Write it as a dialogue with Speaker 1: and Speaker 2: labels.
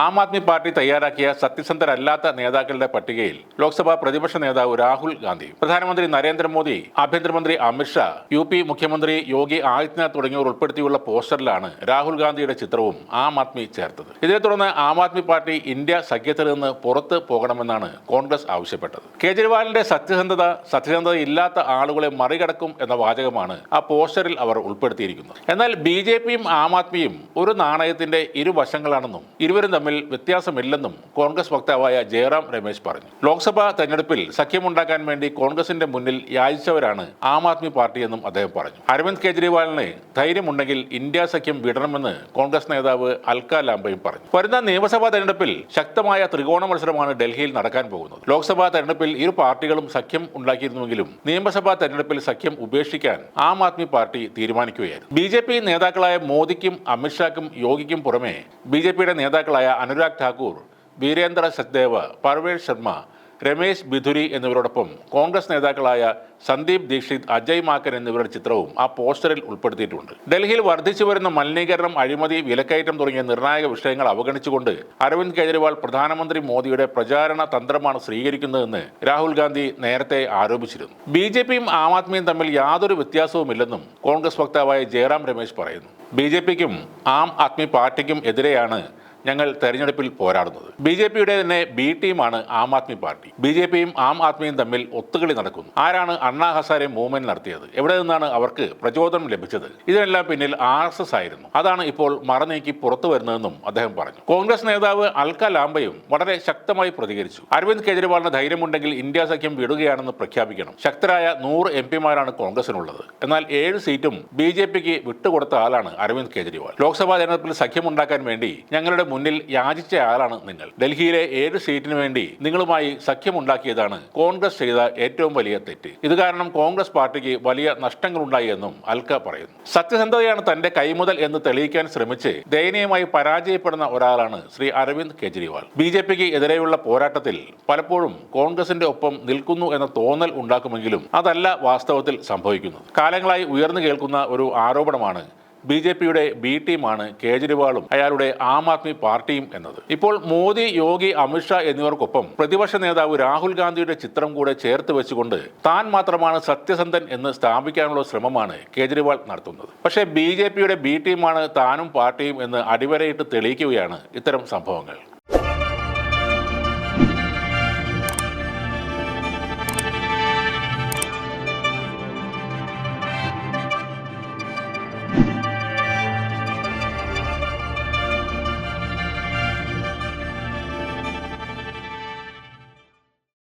Speaker 1: ആം Aadmi party തയ്യാറാക്കിയ സത്യസന്ധരല്ലാത്ത നേതാക്കളുടെ പട്ടികയിൽ ലോക്സഭാ പ്രതിപക്ഷ നേതാവ് രാഹുൽ ഗാന്ധി പ്രധാനമന്ത്രി നരേന്ദ്രമോദി ആഭ്യന്തരമന്ത്രി അമിത്ഷാ യു പി മുഖ്യമന്ത്രി യോഗി ആദിത്യനാഥ് തുടങ്ങിയവർ ഉൾപ്പെടുത്തിയുള്ള പോസ്റ്ററിലാണ് രാഹുൽ ഗാന്ധിയുടെ ചിത്രവും ആം ആദ്മി ചേർത്തത്. ഇതിനെ തുടർന്ന് ആം ആദ്മി പാർട്ടി ഇന്ത്യ സഖ്യത്തിൽ നിന്ന് പുറത്ത് പോകണമെന്നാണ് കോൺഗ്രസ് ആവശ്യപ്പെട്ടത്. കേജ്രിവാളിന്റെ സത്യസന്ധത സത്യസന്ധത ഇല്ലാത്ത ആളുകളെ മറികടക്കും എന്ന വാചകമാണ് ആ പോസ്റ്ററിൽ അവർ ഉൾപ്പെടുത്തിയിരിക്കുന്നത്. എന്നാൽ ബി ജെ പിയും ആം ആദ്മിയും ഒരു നാണയത്തിന്റെ ഇരുവശങ്ങളാണെന്നും ഇരുവരും തമ്മിൽ വ്യത്യാസമില്ലെന്നും കോൺഗ്രസ് വക്താവായ ജയറാം രമേശ് പറഞ്ഞു. ലോക്സഭാ തെരഞ്ഞെടുപ്പിൽ സഖ്യമുണ്ടാക്കാൻ വേണ്ടി കോൺഗ്രസിന്റെ മുന്നിൽ യാചിച്ചവരാണ് ആം ആദ്മി പാർട്ടിയെന്നും അദ്ദേഹം പറഞ്ഞു. അരവിന്ദ് കെജ്രിവാളിന് ധൈര്യമുണ്ടെങ്കിൽ ഇന്ത്യ സഖ്യം വിടണമെന്ന് കോൺഗ്രസ് നേതാവ് അൽക്ക ലാംബയും പറഞ്ഞു. വരുന്ന നിയമസഭാ തെരഞ്ഞെടുപ്പിൽ ശക്തമായ ത്രികോണ മത്സരമാണ് ഡൽഹിയിൽ നടക്കാൻ പോകുന്നത്. ലോക്സഭാ തെരഞ്ഞെടുപ്പിൽ ഇരു പാർട്ടികളും സഖ്യം ഉണ്ടാക്കിയിരുന്നുവെങ്കിലും നിയമസഭാ തെരഞ്ഞെടുപ്പിൽ സഖ്യം ഉപേക്ഷിക്കാൻ ആം ആദ്മി പാർട്ടി തീരുമാനിക്കുകയായിരുന്നു. ബി നേതാക്കളായ മോദിക്കും അമിത്ഷാക്കും യോഗിക്കും പുറമെ ബി നേതാക്കളായ അനുരാഗ് ഠാക്കൂർ വീരേന്ദ്ര സച്ദേവ് പർവേഷ് ശർമ്മ രമേശ് ബിധുരി എന്നിവരോടൊപ്പം കോൺഗ്രസ് നേതാക്കളായ സന്ദീപ് ദീക്ഷിത് അജയ് മാക്കൻ എന്നിവരുടെ ചിത്രവും ആ പോസ്റ്ററിൽ ഉൾപ്പെടുത്തിയിട്ടുണ്ട്. ഡൽഹിയിൽ വർദ്ധിച്ചു വരുന്ന മലിനീകരണം അഴിമതി വിലക്കയറ്റം തുടങ്ങിയ നിർണായക വിഷയങ്ങൾ അവഗണിച്ചുകൊണ്ട് അരവിന്ദ് കെജ്രിവാൾ പ്രധാനമന്ത്രി മോദിയുടെ പ്രചാരണ തന്ത്രമാണ് സ്വീകരിക്കുന്നതെന്ന് രാഹുൽ ഗാന്ധി നേരത്തെ ആരോപിച്ചിരുന്നു. ബി ജെ പിയും ആം ആദ്മിയും തമ്മിൽ യാതൊരു വ്യത്യാസവുമില്ലെന്നും കോൺഗ്രസ് വക്താവായ ജയറാം രമേശ് പറയുന്നു. ബി ജെ പിക്കും ആം ആദ്മി പാർട്ടിക്കും എതിരെയാണ് ഞങ്ങൾ തെരഞ്ഞെടുപ്പിൽ പോരാടുന്നത്. ബി ജെ പിയുടെ തന്നെ ബി ടീമാണ് Aam Aadmi party. B J പിയും ആം ആദ്മിയും തമ്മിൽ ഒത്തുകളി നടക്കുന്നു. ആരാണ് അണ്ണാ ഹസാരെ മൂവ്മെന്റ് നടത്തിയത്? എവിടെ നിന്നാണ് അവർക്ക് പ്രചോദനം ലഭിച്ചത്? ഇതിനെല്ലാം പിന്നിൽ ആർ എസ് എസ് ആയിരുന്നു. അതാണ് ഇപ്പോൾ മറനീക്കി പുറത്തു വരുന്നതെന്നും അദ്ദേഹം പറഞ്ഞു. കോൺഗ്രസ് നേതാവ് അൽക്ക ലാംബയും വളരെ ശക്തമായി പ്രതികരിച്ചു. അരവിന്ദ് കെജ്രിവാളിന് ധൈര്യമുണ്ടെങ്കിൽ ഇന്ത്യ സഖ്യം വിടുകയാണെന്ന് പ്രഖ്യാപിക്കണം. ശക്തരായ നൂറ് എം പിമാരാണ് കോൺഗ്രസിനുള്ളത്. എന്നാൽ ഏഴ് സീറ്റും ബി ജെ പിക്ക് വിട്ടുകൊടുത്ത ആളാണ് അരവിന്ദ് കെജ്രിവാൾ. ലോക്സഭാ തെരഞ്ഞെടുപ്പിൽ സഖ്യമുണ്ടാക്കാൻ വേണ്ടി ഞങ്ങളുടെ മുന്നിൽ യാചിച്ച ആളാണ് നിങ്ങൾ. ഡൽഹിയിലെ ഏഴ് സീറ്റിനു വേണ്ടി നിങ്ങളുമായി സഖ്യമുണ്ടാക്കിയതാണ് കോൺഗ്രസ് ചെയ്ത ഏറ്റവും വലിയ തെറ്റ്. ഇത് കാരണം കോൺഗ്രസ് പാർട്ടിക്ക് വലിയ നഷ്ടങ്ങളുണ്ടായി എന്നും അൽക്ക പറയുന്നു. സത്യസന്ധതയാണ് തന്റെ കൈമുതൽ എന്ന് തെളിയിക്കാൻ ശ്രമിച്ച് ദയനീയമായി പരാജയപ്പെടുന്ന ഒരാളാണ് ശ്രീ അരവിന്ദ് കെജ്രിവാൾ. ബി ജെ പിക്ക് എതിരെയുള്ള പോരാട്ടത്തിൽ പലപ്പോഴും കോൺഗ്രസിന്റെ ഒപ്പം നിൽക്കുന്നു എന്ന തോന്നൽ ഉണ്ടാക്കുമെങ്കിലും അതല്ല വാസ്തവത്തിൽ സംഭവിക്കുന്നത്. കാലങ്ങളായി ഉയർന്നു കേൾക്കുന്ന ഒരു ആരോപണമാണ് ബി ജെ പിയുടെ ബി ടീമാണ് കേജ്രിവാളും അയാളുടെ ആം ആദ്മി പാർട്ടിയും എന്നത്. ഇപ്പോൾ മോദി യോഗി അമിത്ഷാ എന്നിവർക്കൊപ്പം പ്രതിപക്ഷ നേതാവ് രാഹുൽ ഗാന്ധിയുടെ ചിത്രം കൂടെ ചേർത്ത് വെച്ചുകൊണ്ട് താൻ മാത്രമാണ് സത്യസന്ധൻ എന്ന് സ്ഥാപിക്കാനുള്ള ശ്രമമാണ് കേജ്രിവാൾ നടത്തുന്നത്. പക്ഷേ ബി ജെ പിയുടെ ബി ടീമാണ് താനും പാർട്ടിയും എന്ന് അടിവരയിട്ട് തെളിയിക്കുകയാണ് ഇത്തരം സംഭവങ്ങൾ.